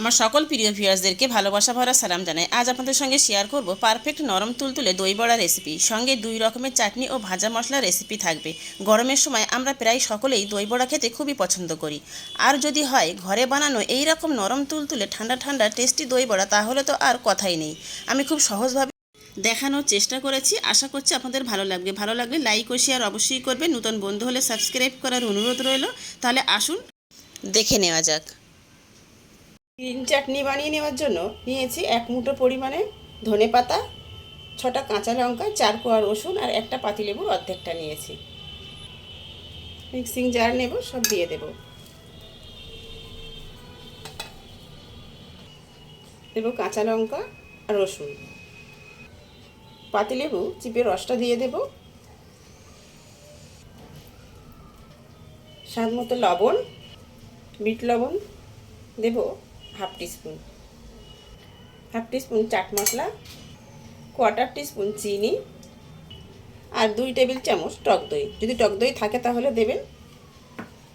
আমার সকল প্রিয় ভিউয়ার্সদেরকে ভালোবাসা ভরা সালাম জানাই। আজ আপনাদের সঙ্গে শেয়ার করব পারফেক্ট নরম তুলতুলে দই বড়া রেসিপি সঙ্গে দুই রকমের চাটনি ও ভাজা মশলা রেসিপি থাকবে। গরমের সময় আমরা প্রায় সকলেই দই বড়া খেতে খুবই পছন্দ করি। আর যদি হয় ঘরে বানানো এই রকম নরম তুলতুলে ঠান্ডা ঠান্ডা টেস্টি দই বড়া, তাহলে তো আর কথাই নেই। আমি খুব সহজভাবে দেখানোর চেষ্টা করেছি। আশা করছি আপনাদের ভালো লাগবে। ভালো লাগলে লাইক ও শেয়ার অবশ্যই করবে নতুন বন্ধু হলে সাবস্ক্রাইব করার অনুরোধ রইল। তাহলে আসুন, দেখে নেওয়া যাক। গ্রিন চাটনি বানিয়ে নেওয়ার জন্য নিয়েছি এক মুঠো পরিমাণে ধনে পাতা, ছটা কাঁচা লঙ্কা, চার কোয়া রসুন আর একটা পাতিলেবুর অর্ধেকটা নিয়েছি। মিক্সিং জার নেব, সব দিয়ে দেব। দেব কাঁচা লঙ্কা আর রসুন। পাতিলেবু চিপে রসটা দিয়ে দেব। স্বাদ মতো লবণ, বিট লবণ দেব। Half teaspoon. Half teaspoon chaat masala quarter teaspoon চিনি আর দুই টেবিল চামচ টক দই। যদি টক দই থাকে তাহলে দেবেন,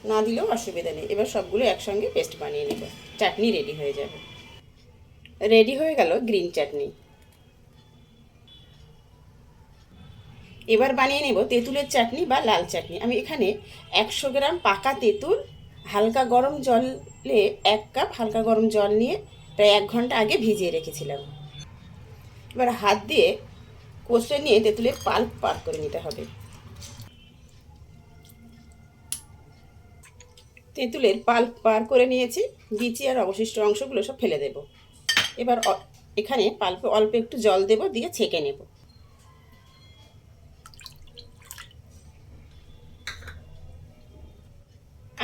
না দিলেও অসুবিধা নেই। এবার সবগুলো একসঙ্গে পেস্ট বানিয়ে নেব। চাটনি রেডি হয়ে যাবে। রেডি হয়ে গেল গ্রিন চাটনি। এবার বানিয়ে নেব তেঁতুলের চাটনি বা লাল চাটনি। আমি এখানে একশো গ্রাম পাকা তেঁতুল হালকা গরম জলে এক কাপ হালকা গরম জল নিয়ে প্রায় এক ঘণ্টা আগে ভিজিয়ে রেখেছিলাম। এবার হাত দিয়ে কষে নিয়ে তেঁতুলের পাল্প পার করে নিতে হবে। তেঁতুলের পাল্প পার করে নিয়েছি, বিচি আর অবশিষ্ট অংশগুলো সব ফেলে দেব। এবার এখানে পাল্পে অল্প একটু জল দেব, দিয়ে ছেঁকে নেব।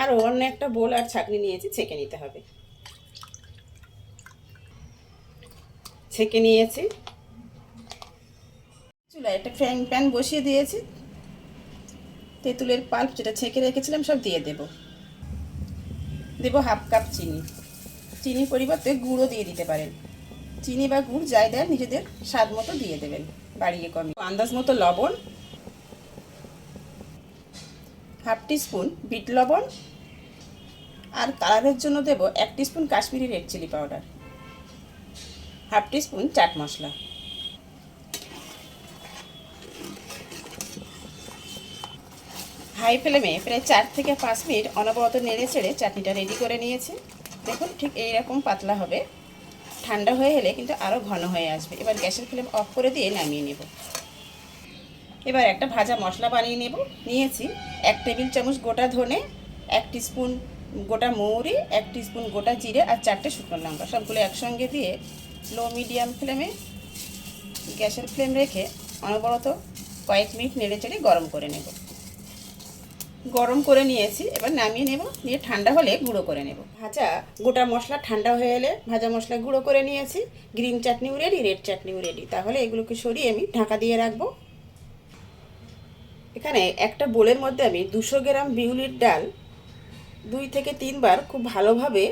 আরও অন্য একটা বোল আর ছাঁকনি নিয়েছি, ছেঁকে নিতে হবে। ছেঁকে নিয়েছি। চুলায় একটা ফ্যাং প্যান বসিয়ে দিয়েছি। তেঁতুলের পাল্প যেটা ছেঁকে রেখেছিলাম, সব দিয়ে দেব। দেব হাফ কাপ চিনি। চিনি পরিবর্তে গুঁড়ো দিয়ে দিতে পারেন। চিনি বা গুড় যাই দেন, নিজেদের স্বাদ মতো দিয়ে দেবেন, বাড়িয়ে কমিয়ে। আন্দাজ মতো লবণ হাফ টিস্পুন বিট লবণ আর কালারের জন্য দেব এক teaspoon Kashmiri red chilli powder. Half teaspoon chaat masala. High ফ্লেমে প্রায় চার থেকে পাঁচ মিনিট অনবরত নেড়ে ছেড়ে চাটনিটা রেডি করে নিয়েছি। দেখুন ঠিক এইরকম পাতলা হবে। ঠান্ডা হয়ে এলে কিন্তু আরও ঘন হয়ে আসবে। এবার গ্যাসের ফ্লেম অফ করে দিয়ে নামিয়ে নেব। এবার একটা ভাজা মশলা বানিয়ে নেব। নিয়েছি এক টেবিল চামচ গোটা ধনে, এক স্পুন গোটা মৌরি, এক স্পুন গোটা জিরে আর চারটে শুকনো লঙ্কা। সবগুলো একসঙ্গে দিয়ে লো মিডিয়াম ফ্লেমে গ্যাসের ফ্লেম রেখে অনবরত কয়েক মিনিট নেড়ে চেড়ে গরম করে নেব। গরম করে নিয়েছি, এবার নামিয়ে নেব, নিয়ে ঠান্ডা হলে গুঁড়ো করে নেব। ভাজা গোটা মশলা ঠান্ডা হয়ে এলে ভাজা মশলা গুঁড়ো করে নিয়েছি। গ্রিন চাটনিও রেডি রেড চাটনিও রেডি তাহলে এগুলোকে সরিয়ে আমি ঢাকা দিয়ে রাখব। এখানে একটা বোলের মধ্যে আমি দুশো গ্রাম বিউলির ডাল দুই থেকে তিনবার খুব ভালোভাবে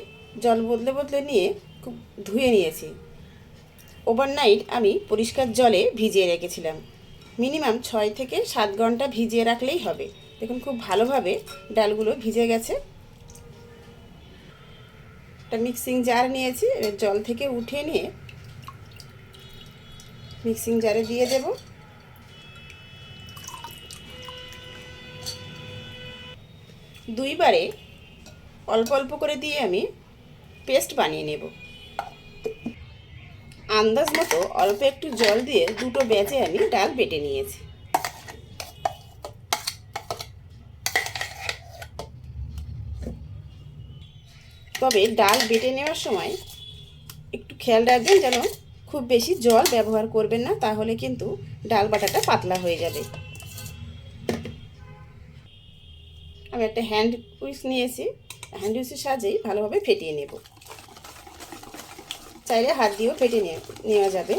জল বদলে বদলে নিয়ে খুব ধুয়ে নিয়েছি। ওভারনাইট আমি পরিষ্কার জলে ভিজিয়ে রেখেছিলাম। মিনিমাম ছয় থেকে সাত ঘণ্টা ভিজিয়ে রাখলেই হবে। দেখুন খুব ভালোভাবে ডালগুলো ভিজে গেছে। একটা মিক্সিং জার নিয়েছি জল থেকে উঠে নিয়ে মিক্সিং জারে দিয়ে দেবো। দুইবারে অল্প অল্প করে দিয়ে আমি পেস্ট বানিয়ে নেব। আন্দাজ মতো অল্প একটু জল দিয়ে দুটো ব্যাচে আমি ডাল বেটে নিয়েছি। তবে ডাল বেটে নেওয়ার সময় একটু খেয়াল রাখবেন যেন খুব বেশি জল ব্যবহার করবেন না, তাহলে কিন্তু ডাল বাটাটা পাতলা হয়ে যাবে। আমি একটা হ্যান্ড উইস নিয়েছি। হ্যান্ড উইসের সাহায্যেই ভালোভাবে ফেটিয়ে নেব। চাইলে হাত দিয়েও ফেটে নেওয়া যাবে।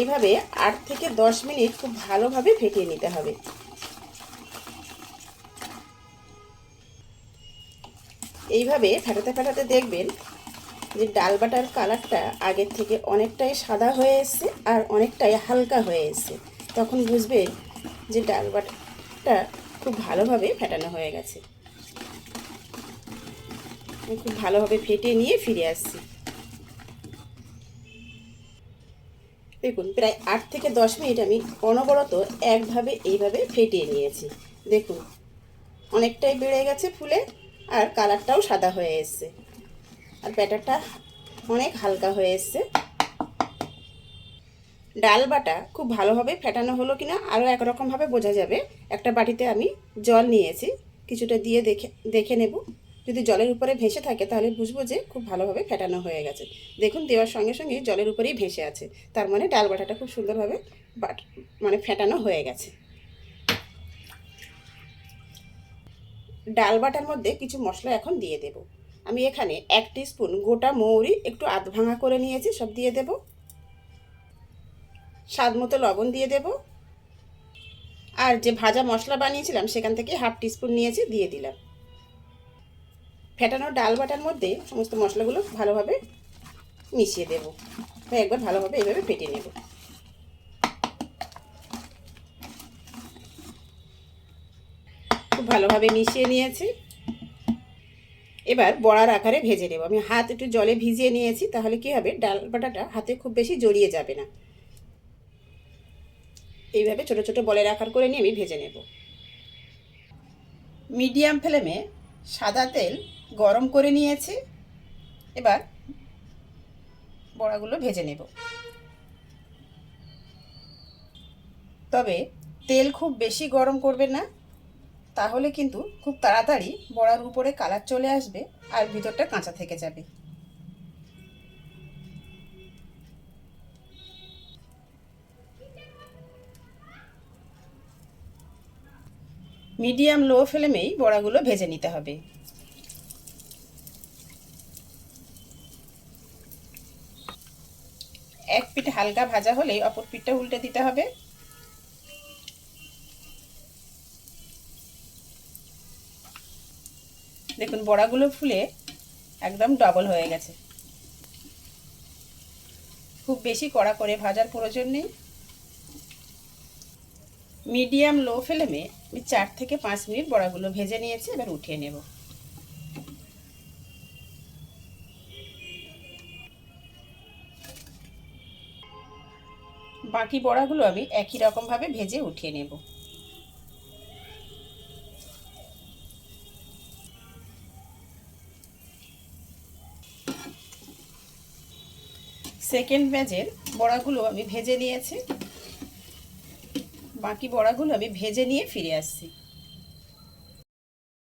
এইভাবে আট থেকে দশ মিনিট খুব ভালোভাবে ফেটিয়ে নিতে হবে। এইভাবে ফেটাতে ফেটাতে দেখবেন যে ডাল বাটার কালারটা আগের থেকে অনেকটাই সাদা হয়ে এসছে আর অনেকটাই হালকা হয়ে এসছে। তখন বুঝবেন যে ডাল বাটাটা খুব ভালোভাবে ফেটানো হয়ে গেছে। খুব ভালোভাবে ফেটে নিয়ে ফিরে আসছি। দেখুন, প্রায় আট থেকে দশ মিনিট আমি অনবরত একভাবে এইভাবে ফেটিয়ে নিয়েছি। দেখুন, অনেকটাই বেড়ে গেছে ফুলে আর কালারটাও সাদা হয়ে এসছে। আর ব্যাটারটা অনেক হালকা হয়ে এসছে। ডাল বাটা খুব ভালোভাবে ফেটানো হলো কিনা আরও একরকমভাবে বোঝা যাবে। একটা বাটিতে আমি জল নিয়েছি, কিছুটা দিয়ে দেখে দেখে নেব। যদি জলের উপরে ভেসে থাকে তাহলে বুঝব যে খুব ভালোভাবে ফেটানো হয়ে গেছে। দেখুন, দেওয়ার সঙ্গে সঙ্গে জলের উপরেই ভেসে আছে। তার মানে ডাল বাটাটা খুব সুন্দরভাবে বাট মানে ফেটানো হয়ে গেছে। ডাল বাটার মধ্যে কিছু মশলা এখন দিয়ে দেব। আমি এখানে এক স্পুন গোটা মৌরি একটু আধ ভাঙা করে নিয়েছি, সব দিয়ে দেব। স্বাদ মতো লবণ দিয়ে দেব। আর যে ভাজা মশলা বানিয়েছিলাম, সেখান থেকে হাফ টিস্পুন নিয়েছি, দিয়ে দিলাম। ফেটানো ডাল বাটার মধ্যে সমস্ত মশলাগুলো ভালোভাবে মিশিয়ে দেব। একবার ভালোভাবে এইভাবে ফেটে নেব। খুব ভালোভাবে মিশিয়ে নিয়েছি। এবার বড়ার আকারে ভেজে নেব। আমি হাত একটু জলে ভিজিয়ে নিয়েছি, তাহলে কি হবে? ডাল বাটাটা হাতে খুব বেশি জড়িয়ে যাবে না। এইভাবে ছোট ছোট বলের আকার করে নিয়ে আমি ভেজে নেব। মিডিয়াম ফ্লেমে সাদা তেল গরম করে নিয়েছি। এবার বড়াগুলো ভেজে নেব। তবে তেল খুব বেশি গরম করবে না, তাহলে কিন্তু খুব তাড়াতাড়ি বড়ার উপরে কালার চলে আসবে আর ভিতরটা কাঁচা থেকে যাবে। মিডিয়াম লো ফ্লেমেই বড়াগুলো ভেজে নিতে হবে। এক পিঠ হালকা ভাজা হলেই অপর পিঠটা উল্টে দিতে হবে। দেখুন, বড়াগুলো ফুলে একদম ডবল হয়ে গেছে। খুব বেশি কড়া করে ভাজার প্রয়োজন নেই। মিডিয়াম লো ফ্লেমে আমি চার থেকে পাঁচ মিনিট বড়াগুলো ভেজে নিয়েছি, এবার উঠিয়ে নেব। বাকি বড়াগুলো আমি একই রকমভাবে ভেজে উঠিয়ে নেব। সেকেন্ড ব্যাচের বড়াগুলো আমি ভেজে নিয়েছি। বাকি বড়াগুলো আমি ভেজে নিয়ে ফিরে আসছি।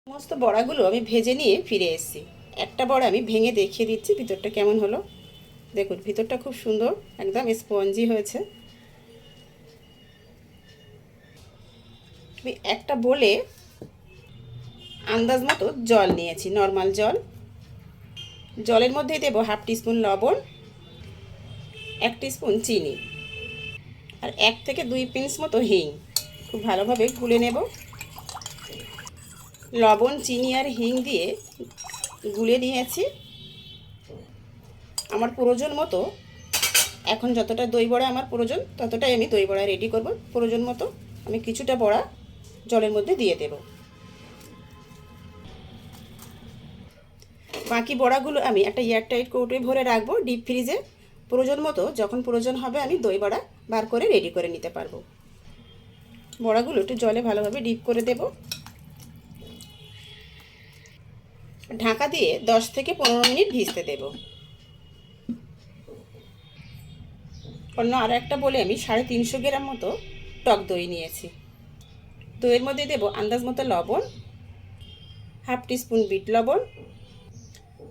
সমস্ত বড়াগুলো আমি ভেজে নিয়ে ফিরে এসেছি। একটা বড়া আমি ভেঙে দেখিয়ে দিচ্ছি, ভিতরটা কেমন হলো? দেখুন, ভিতরটা খুব সুন্দর, একদম স্পঞ্জি হয়েছে। আমি একটা বলে আন্দাজ মতো জল নিয়েছি, নর্মাল জল। জলের মধ্যেই দেবো হাফ টিস্পুন লবণ, এক টিস্পুন চিনি। আর এক থেকে দুই পিন্স মতো হিং। খুব ভালোভাবে গুলে নেব। লবণ, চিনি আর হিং দিয়ে গুলে নিয়েছি। আমার প্রয়োজন মতো, এখন যতটা দই বড়া আমার প্রয়োজন, ততটাই আমি দই বড়া রেডি করব। প্রয়োজন মতো আমি কিছুটা বড়া জলের মধ্যে দিয়ে দেব। বাকি বড়াগুলো আমি একটা এয়ারটাইট কৌটোয় ভরে রাখব ডিপ ফ্রিজে প্রয়োজন মতো, যখন প্রয়োজন হবে আমি দই বড়া বার করে রেডি করে নিতে পারব। বড়াগুলো একটু জলে ভালোভাবে ডিপ করে দেব। ঢাকা দিয়ে দশ থেকে পনেরো মিনিট ভিজতে দেব। অন্য আরও একটা বলে আমি সাড়ে তিনশো গ্রাম মতো টক দই নিয়েছি। দইয়ের মধ্যে দেব আন্দাজ মতো লবণ, হাফ টিস্পুন বিট লবণ,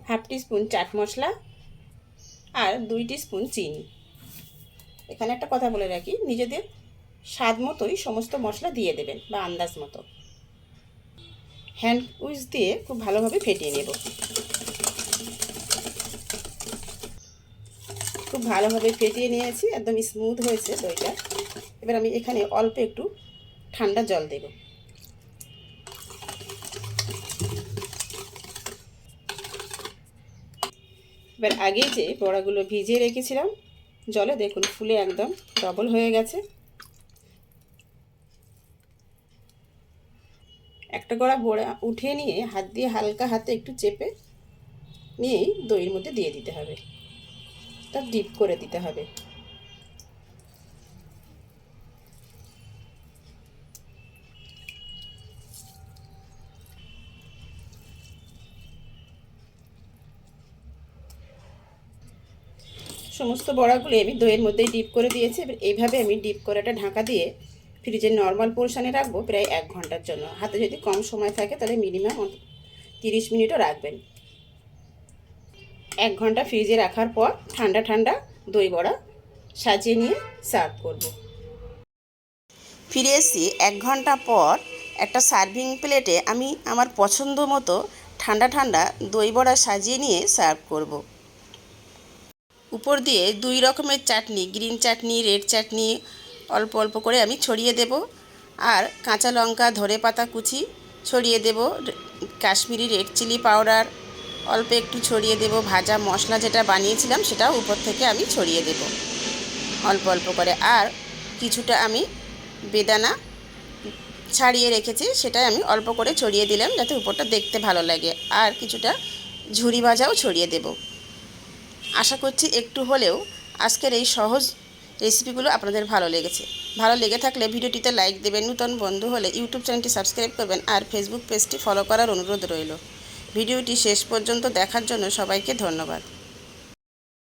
হাফ টিস্পুন চাট মশলা আর দুই স্পুন চিনি। এখানে একটা কথা বলে রাখি, নিজেদের স্বাদ মতোই সমস্ত মশলা দিয়ে দেবেন বা আন্দাজ মতো। হ্যান্ড উইচ দিয়ে খুব ভালোভাবে ফেটিয়ে নেব। খুব ভালোভাবে ফেটিয়ে নিয়েছি, একদম স্মুথ হয়েছে দইটা। এবার আমি এখানে অল্প একটু ঠান্ডা জল দেব। এবার আগে যে বড়াগুলো ভিজিয়ে রেখেছিলাম জলে দেখুন, ফুলে একদম ডবল হয়ে গেছে। একটা গড়া বড়া উঠিয়ে নিয়ে হাত দিয়ে হালকা হাতে একটু চেপে নিয়েই দইয়ের মধ্যে দিয়ে দিতে হবে। তা ডিপ করে দিতে হবে। সমস্ত বড়াগুলি আমি দইয়ের মধ্যেই ডিপ করে দিয়েছি। এবার এইভাবে আমি ডিপ করাটা ঢাকা দিয়ে ফ্রিজের নর্মাল পোর্শনে রাখব প্রায় এক ঘণ্টার জন্য। হাতে যদি কম সময় থাকে তাহলে মিনিমাম তিরিশ মিনিটও রাখবেন। এক ঘণ্টা ফ্রিজে রাখার পর ঠান্ডা ঠান্ডা দই বড়া সাজিয়ে নিয়ে সার্ভ করব। ফিরে এসেছি এক ঘণ্টা পর একটা সার্ভিং প্লেটে আমি আমার পছন্দ মতো ঠান্ডা ঠান্ডা দই বড়া সাজিয়ে নিয়ে সার্ভ করব। উপর দিয়ে দুই রকমের চাটনি, গ্রিন চাটনি, রেড চাটনি অল্প অল্প করে আমি ছড়িয়ে দেব। আর কাঁচা লঙ্কা ধরে পাতা কুচি ছড়িয়ে দেব। কাশ্মীরি রেড চিলি পাউডার অল্প একটু ছড়িয়ে দেব। ভাজা মশলা যেটা বানিয়েছিলাম সেটাও উপর থেকে আমি ছড়িয়ে দেব অল্প অল্প করে। আর কিছুটা আমি বেদানা ছাড়িয়ে রেখেছি সেটা আমি অল্প করে ছড়িয়ে দিলাম যাতে উপরটা দেখতে ভালো লাগে। আর কিছুটা ঝুরি ভাজাও ছড়িয়ে দেবো। আশা করছি একটু হলেও আজকের এই সহজ রেসিপিগুলো আপনাদের ভালো লেগেছে। ভালো লেগে থাকলে ভিডিওটিতে লাইক দেবেন, নূতন বন্ধু হলে ইউটিউব চ্যানেলটি সাবস্ক্রাইব করবেন আর ফেসবুক পেজটি ফলো করার অনুরোধ রইল। ভিডিওটি শেষ পর্যন্ত দেখার জন্য সবাইকে ধন্যবাদ।